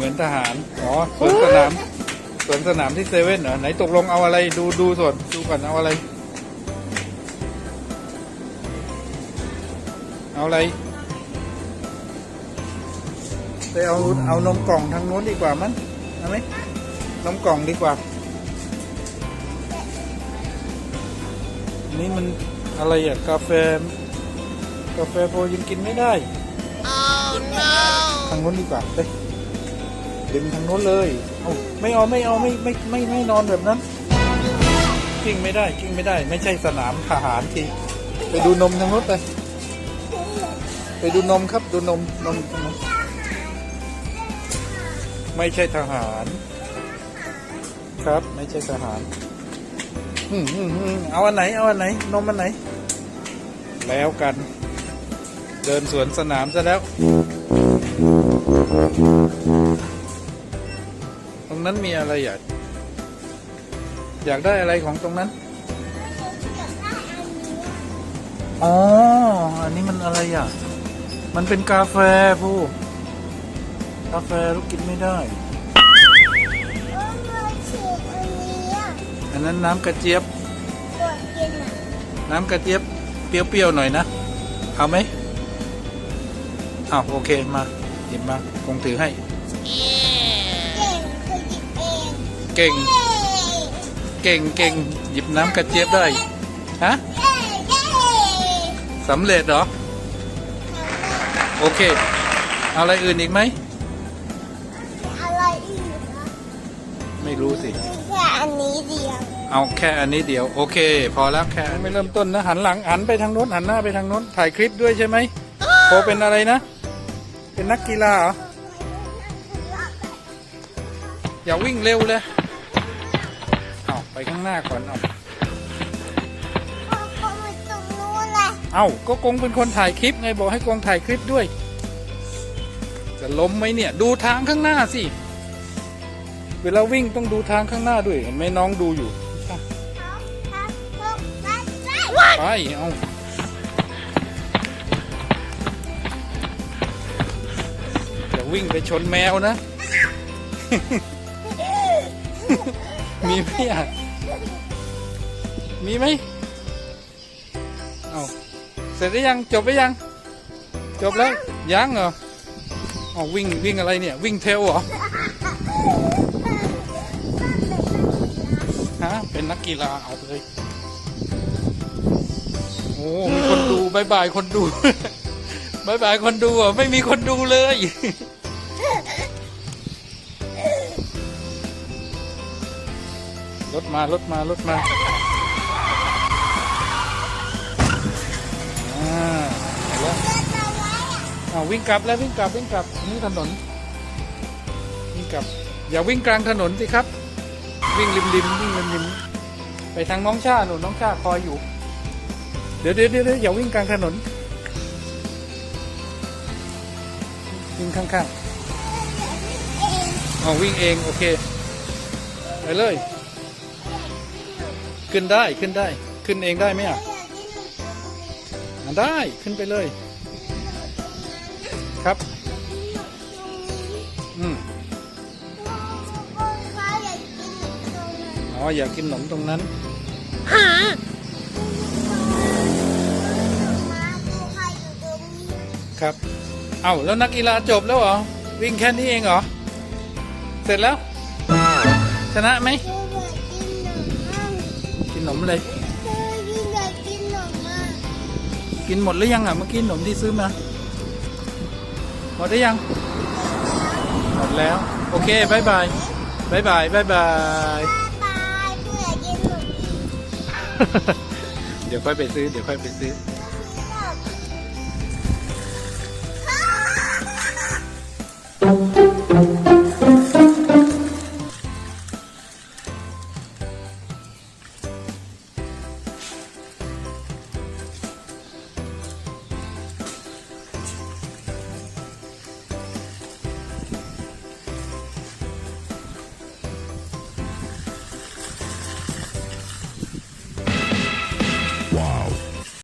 เหมือนทหาร อ๋อสวนสนามสวนสนามที่เซเว่นเหรอ ไหนตกลงเอาอะไรดูดูส่วนดูก่อนเอาอะไร เอาอะไรไปเอาเอานมกล่องทางโน้นดีกว่ามั้งเอาไหมนมกล่องดีกว่า นี่มันอะไรอะกาแฟ กาแฟโพยังกินไม่ได้ทางโน้นดีกว่าไป ดึงทางโน้นเลยเอาไม่เอาไม่เอาไม่ไม่ไม่ไม่นอนแบบนั้นกิ้งไม่ได้กิ้งไม่ได้ ไม่ใช่สนามทหารทีไปดูนมทางโน้นไป ไปดูนมครับดูนมนมนมไม่ใช่ทหาร ครับ ไม่ใช่ทหารอืมอืมอืมเอาอันไหนเอาอันไหน นมอันไหน แล้วกัน เดินสวนสนามซะแล้ว รงนั้นมีอะไรอยากอยากได้อะไรของตรงนั้น อ๋อ อันนี้มันอะไรอะ มันเป็นกาแฟผู้ กาแฟลูกกินไม่ได้ อันนั้นน้ำกระเจี๊ยบ น้ำกระเจี๊ยบเปรี้ยวๆหน่อยนะ เอาไหมอ้าวโอเคมาหยิบมาคงถือให้ ก่ง เก่งเก่งหยิบน้ำกระเจี๊ยบได้ ฮะสำเร็จเหรอ โอเค เอาอะไรอื่นอีกไหม อะไรอีกนะไม่รู้สิ แค่อันนี้เดียวเอาแค่อันนี้เดียว โอเค พอแล้วแค่ไม่เริ่มต้นนะ หันหลังหันไปทางโน้นหันหน้าไปทางโน้นถ่ายคลิปด้วยใช่ไหมโคเป็นอะไรนะ เป็นนักกีฬาเหรอ อย่าวิ่งเร็วเลยเอาไป ข้างหน้าก่อนเอาพ่อก็มาตรงนู้นแหละเอาก็กงเป็นคนถ่ายคลิปไงบอกให้กงถ่ายคลิปด้วย จะล้มไหมเนี่ย ดูทางข้างหน้าสิ เวลาวิ่งต้องดูทางข้างหน้าด้วย เห็นไหมน้องดูอยู่สองสามหกเจ็ดแปดไป เอาอย่าวิ่งไปชนแมวนะ มีไหมอะ มีไหมเอาเสร็จหรือยัง จบหรือยัง จบแล้ว ยังเหรอเอวิ่งวิ่งอะไรเนี่ย วิ่งเทลเหรอ ฮะ เป็นนักกีฬาเอาเลย โอ้ มีคนดูบายบายคนดูบายบายคนดูอะ ไม่มีคนดูเลย รถมารถมารถมาอ่าแล้วเอาวิ่งกลับแล้ววิ่งกลับวิ่งกลับนี่ถนนวิ่งกลับ อย่าวิ่งกลางถนนสิครับ วิ่งริมริมวิ่งริมริมไปทางน้องชาหนูน้องชาคอยอยู่ เดี๋ยวเดี๋ยวเดี๋ยวเดี๋ยวอย่าวิ่งกลางถนนวิ่งข้างๆเอาวิ่งเอง โอเค ไปเลย ขึ้นได้ขึ้นได้ ขึ้นเองได้ไหมอะได้ขึ้นไปเลย ครับ อืมอ๋ออยากกินขนมตรงนั้นครับ เอาแล้วนักกีฬาจบแล้วเหรอ วิ่งแค่นี้เองเหรอ เสร็จแล้ว ชนะไหม นมเลย กินหมดหรือยังอะเมื่อกี้ขนมที่ซื้อมา หมดหรือยัง หมดแล้ว โอเคบายบายบายบายบายบายเดี๋ยวค่อยไปซื้อ เดี๋ยวค่อยไปซื้อ